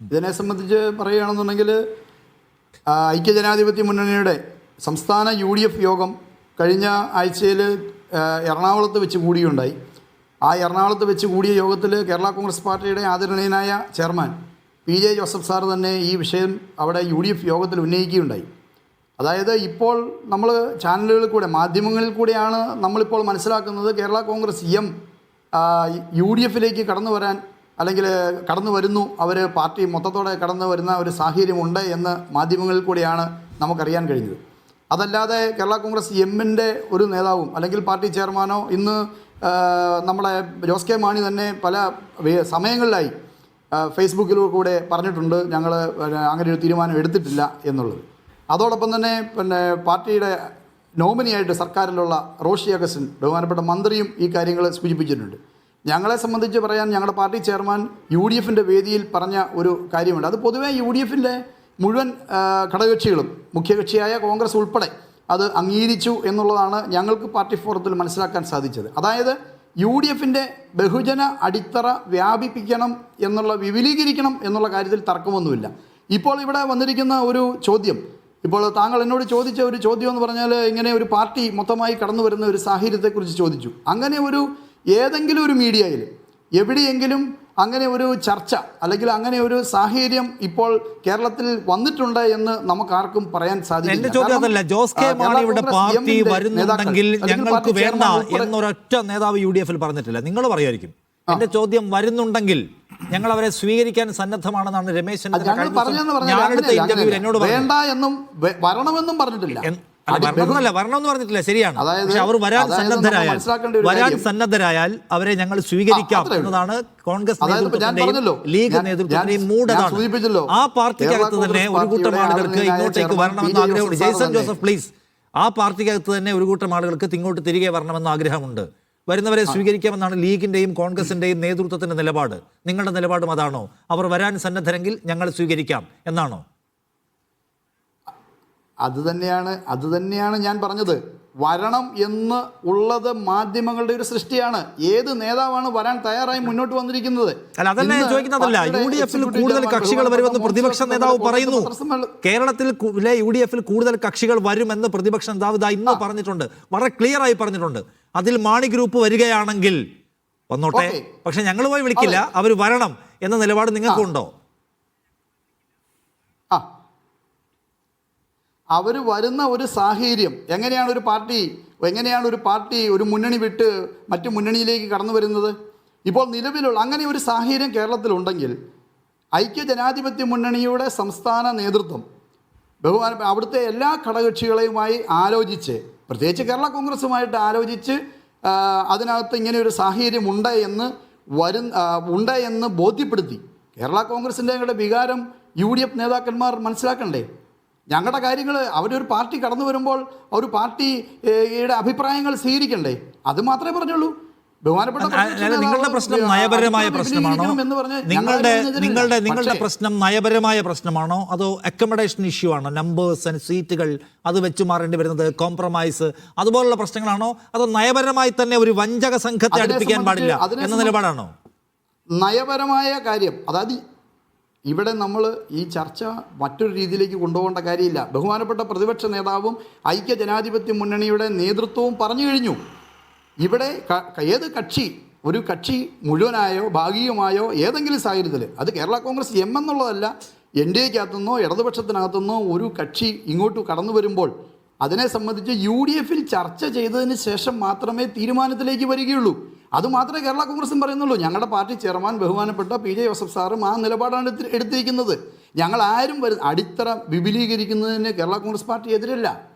ഇതിനെ സംബന്ധിച്ച് പറയുകയാണെന്നുണ്ടെങ്കിൽ ഐക്യജനാധിപത്യ മുന്നണിയുടെ സംസ്ഥാന യു ഡി എഫ് യോഗം കഴിഞ്ഞ ആഴ്ചയിൽ എറണാകുളത്ത് വെച്ച് കൂടിയുണ്ടായി. ആ എറണാകുളത്ത് വെച്ച് കൂടിയ യോഗത്തിൽ കേരള കോൺഗ്രസ് പാർട്ടിയുടെ ആദരണീയനായ chairman P J Joseph sir തന്നെ ഈ വിഷയം അവിടെ യു ഡി എഫ് യോഗത്തിൽ ഉന്നയിക്കുകയുണ്ടായി. അതായത് ഇപ്പോൾ നമ്മൾ ചാനലുകളിൽ കൂടെ മാധ്യമങ്ങളിൽ കൂടെയാണ് നമ്മളിപ്പോൾ മനസ്സിലാക്കുന്നത് Kerala Congress M U D എഫിലേക്ക് കടന്നു വരാൻ അല്ലെങ്കിൽ കടന്നു വരുന്നു. അവർ പാർട്ടി മൊത്തത്തോടെ കടന്നു വരുന്ന ഒരു സാഹചര്യമുണ്ട് എന്ന് മാധ്യമങ്ങളിൽ കൂടിയാണ് നമുക്കറിയാൻ കഴിഞ്ഞത്. അതല്ലാതെ കേരള കോൺഗ്രസ് എമ്മിന്റെ ഒരു നേതാവും അല്ലെങ്കിൽ പാർട്ടി ചെയർമാനോ ഇന്ന് നമ്മളെ ജോസ് കെ മാണി തന്നെ പല സമയങ്ങളിലായി ഫേസ്ബുക്കിലൂടെ പറഞ്ഞിട്ടുണ്ട്. ഞങ്ങൾ അങ്ങനെ ഒരു തീരുമാനം എടുത്തിട്ടില്ല എന്നുള്ളത്. അതോടൊപ്പം തന്നെ പിന്നെ പാർട്ടിയുടെ നോമിനിയായിട്ട് സർക്കാരിലുള്ള റോഷി അഗസ്റ്റിൻ ബഹുമാനപ്പെട്ട മന്ത്രിയും ഈ കാര്യങ്ങൾ സൂചിപ്പിച്ചിട്ടുണ്ട്. ഞങ്ങളെ സംബന്ധിച്ച് പറയാൻ ഞങ്ങളുടെ പാർട്ടി ചെയർമാൻ യു ഡി എഫിന്റെ വേദിയിൽ പറഞ്ഞ ഒരു കാര്യമുണ്ട്. അത് പൊതുവേ യു ഡി എഫിന്റെ മുഴുവൻ ഘടകകക്ഷികളും മുഖ്യകക്ഷിയായ കോൺഗ്രസ് ഉൾപ്പെടെ അത് അംഗീകരിച്ചു എന്നുള്ളതാണ് ഞങ്ങൾക്ക് പാർട്ടി ഫോറത്തിൽ മനസ്സിലാക്കാൻ സാധിച്ചത്. അതായത് യു ഡി എഫിന്റെ ബഹുജന അടിത്തറ വ്യാപിപ്പിക്കണം എന്നുള്ള വിപുലീകരിക്കണം എന്നുള്ള കാര്യത്തിൽ തർക്കമൊന്നുമില്ല. ഇപ്പോൾ ഇവിടെ വന്നിരിക്കുന്ന ഒരു ചോദ്യം ഇപ്പോൾ താങ്കൾ എന്നോട് ചോദിച്ച ഒരു ചോദ്യം എന്ന് പറഞ്ഞാൽ ഇങ്ങനെ ഒരു പാർട്ടി മൊത്തമായി കടന്നു വരുന്ന ഒരു സാഹചര്യത്തെക്കുറിച്ച് ചോദിച്ചു. അങ്ങനെ ഒരു ഏതെങ്കിലും ഒരു മീഡിയയിൽ എവിടെയെങ്കിലും അങ്ങനെ ഒരു ചർച്ച അല്ലെങ്കിൽ അങ്ങനെ ഒരു സാഹചര്യം ഇപ്പോൾ കേരളത്തിൽ വന്നിട്ടുണ്ട് എന്ന് നമുക്ക് ആർക്കും പറയാൻ സാധിക്കില്ല. ചോദ്യം അതല്ല ജോസ് കെ മാണിയുടെ പാർട്ടി വരുന്നുണ്ടെങ്കിൽ ഞങ്ങൾക്ക് വേണ്ട എന്നൊരൊറ്റ നേതാവ് യു ഡി എഫിൽ പറഞ്ഞിട്ടില്ല. നിങ്ങൾ പറയുമായിരിക്കും എന്റെ ചോദ്യം വരുന്നുണ്ടെങ്കിൽ ഞങ്ങൾ അവരെ സ്വീകരിക്കാൻ സന്നദ്ധമാണെന്നാണ് രമേശ് ഇന്റർവ്യൂവിൽ എന്നോട് പറഞ്ഞു വേണ്ട എന്നും വരണമെന്നും പറഞ്ഞിട്ടില്ല. അല്ല, വരണമെന്നല്ല വരണമെന്ന് പറഞ്ഞിട്ടില്ല? ശരിയാണ്. അതായത് പക്ഷെ അവർ വരാൻ സന്നദ്ധരായാൽ വരാൻ സന്നദ്ധരായാൽ അവരെ ഞങ്ങൾ സ്വീകരിക്കാം. എന്നതാണ് കോൺഗ്രസ് അതായത് ഞാൻ നേതൃത്വത്തിന്റെയും പറഞ്ഞല്ലോ, ലീഗ് നേതൃത്വത്തിന്റെയും മൂടതാണ് ആ പാർട്ടിക്കകത്ത് തന്നെ ഒരു കൂട്ടം ആളുകൾക്ക് ഇങ്ങോട്ടേക്ക് വരണമെന്ന് ആഗ്രഹമുണ്ട്. ജോസഫ് ജെയ്സൺ ജോസഫ് പ്ലീസ്. ആ പാർട്ടിക്കകത്ത് തന്നെ ഒരു കൂട്ടം ആളുകൾക്ക് ഇങ്ങോട്ട് തിരികെ വരണമെന്ന് ആഗ്രഹമുണ്ട്. വരുന്നവരെ സ്വീകരിക്കാമെന്നാണ് ലീഗിന്റെയും കോൺഗ്രസിന്റെയും നേതൃത്വത്തിന്റെ നിലപാട്. നിങ്ങളുടെ നിലപാടും അതാണോ? അവർ വരാൻ സന്നദ്ധരെങ്കിൽ ഞങ്ങൾ സ്വീകരിക്കാം എന്നാണോ? അത് തന്നെയാണ് അത് തന്നെയാണ് ഞാൻ പറഞ്ഞത്. വരണം എന്ന് ഉള്ളത് മാധ്യമങ്ങളുടെ ഒരു സൃഷ്ടിയാണ്. ഏത് നേതാവാണ് വരാൻ തയ്യാറായി മുന്നോട്ട് വന്നിരിക്കുന്നത്? അല്ല അതല്ല ചോദിക്കുന്നതല്ല യു ഡി എഫിൽ കൂടുതൽ കക്ഷികൾ വരുമെന്ന് പ്രതിപക്ഷ നേതാവ് പറയുന്നു. കേരളത്തിൽ യു ഡി എഫിൽ കൂടുതൽ കക്ഷികൾ വരുമെന്ന് പ്രതിപക്ഷ നേതാവ് ഇതാ ഇന്ന് പറഞ്ഞിട്ടുണ്ട്. വളരെ ക്ലിയർ ആയി പറഞ്ഞിട്ടുണ്ട്. അതിൽ മാണി ഗ്രൂപ്പ് വരികയാണെങ്കിൽ വന്നോട്ടെ. പക്ഷെ ഞങ്ങൾ പോയി വിളിക്കില്ല അവർ വരണം എന്ന നിലപാട് നിങ്ങൾക്കുണ്ടോ ആ അവർ വരുന്ന ഒരു സാഹചര്യം എങ്ങനെയാണ് ഒരു പാർട്ടി എങ്ങനെയാണ് ഒരു പാർട്ടി ഒരു മുന്നണി വിട്ട് മറ്റു മുന്നണിയിലേക്ക് കടന്നു വരുന്നത്? ഇപ്പോൾ നിലവിലുള്ള അങ്ങനെ ഒരു സാഹചര്യം കേരളത്തിലുണ്ടെങ്കിൽ ഐക്യ ജനാധിപത്യ മുന്നണിയുടെ സംസ്ഥാന നേതൃത്വം ബഹുമാന അവിടുത്തെ എല്ലാ ഘടകകക്ഷികളെയുമായി ആലോചിച്ച് പ്രത്യേകിച്ച് കേരള കോൺഗ്രസുമായിട്ട് ആലോചിച്ച് അതിനകത്ത് ഇങ്ങനെ ഒരു സാഹചര്യം ഉണ്ട് എന്ന് വരും ഉണ്ട് എന്ന് ബോധ്യപ്പെടുത്തി. കേരള കോൺഗ്രസിന്റെ വികാരം യു ഡി എഫ് നേതാക്കന്മാർ മനസ്സിലാക്കണ്ടേ? ഞങ്ങളുടെ കാര്യങ്ങൾ അവരൊരു പാർട്ടി കടന്നു വരുമ്പോൾ ഒരു പാർട്ടിയുടെ അഭിപ്രായങ്ങൾ സ്വീകരിക്കണ്ടേ? അത് മാത്രമേ പറഞ്ഞുള്ളൂ. നിങ്ങളുടെ പ്രശ്നം നയപരമായ പ്രശ്നമാണോ? നിങ്ങളുടെ നിങ്ങളുടെ നിങ്ങളുടെ പ്രശ്നം നയപരമായ പ്രശ്നമാണോ? അതോ അക്കമഡേഷൻ ഇഷ്യൂ ആണോ? നമ്പേഴ്സ് ആൻഡ് സീറ്റുകൾ അത് വെച്ച് മാറേണ്ടി വരുന്നത് കോംപ്രമൈസ് അതുപോലുള്ള പ്രശ്നങ്ങളാണോ? അതോ നയപരമായി തന്നെ ഒരു വഞ്ചക സംഘത്തെ അടുപ്പിക്കാൻ പാടില്ല എന്ന നിലപാടാണോ? നയപരമായ കാര്യം അതായത് ഇവിടെ നമ്മൾ ഈ ചർച്ച മറ്റൊരു രീതിയിലേക്ക് കൊണ്ടുപോകേണ്ട കാര്യമില്ല. ബഹുമാനപ്പെട്ട പ്രതിപക്ഷ നേതാവും ഐക്യ ജനാധിപത്യ മുന്നണിയുടെ നേതൃത്വവും പറഞ്ഞു കഴിഞ്ഞു. ഇവിടെ ഏത് കക്ഷി ഒരു കക്ഷി മുഴുവനായോ ഭാഗികമായോ ഏതെങ്കിലും സാഹചര്യത്തിൽ അത് കേരള കോൺഗ്രസ് എം എന്നുള്ളതല്ല എൻ ഡി എക്കകത്തുനിന്നോ ഇടതുപക്ഷത്തിനകത്തുനിന്നോ ഒരു കക്ഷി ഇങ്ങോട്ട് കടന്നു വരുമ്പോൾ അതിനെ സംബന്ധിച്ച് യു ഡി എഫിൽ ചർച്ച ചെയ്തതിന് ശേഷം മാത്രമേ തീരുമാനത്തിലേക്ക് വരികയുള്ളൂ. അത് മാത്രമേ കേരള കോൺഗ്രസും പറയുന്നുള്ളൂ. ഞങ്ങളുടെ പാർട്ടി ചെയർമാൻ ബഹുമാനപ്പെട്ട പി ജെ ജോസഫ് സാറും ആ നിലപാടാണ് എടുത്തി- എടുത്തിരിക്കുന്നത്. ഞങ്ങൾ ആരും വരും അടിത്തറ വിപുലീകരിക്കുന്നതിന് കേരള കോൺഗ്രസ് പാർട്ടി എതിരല്ല.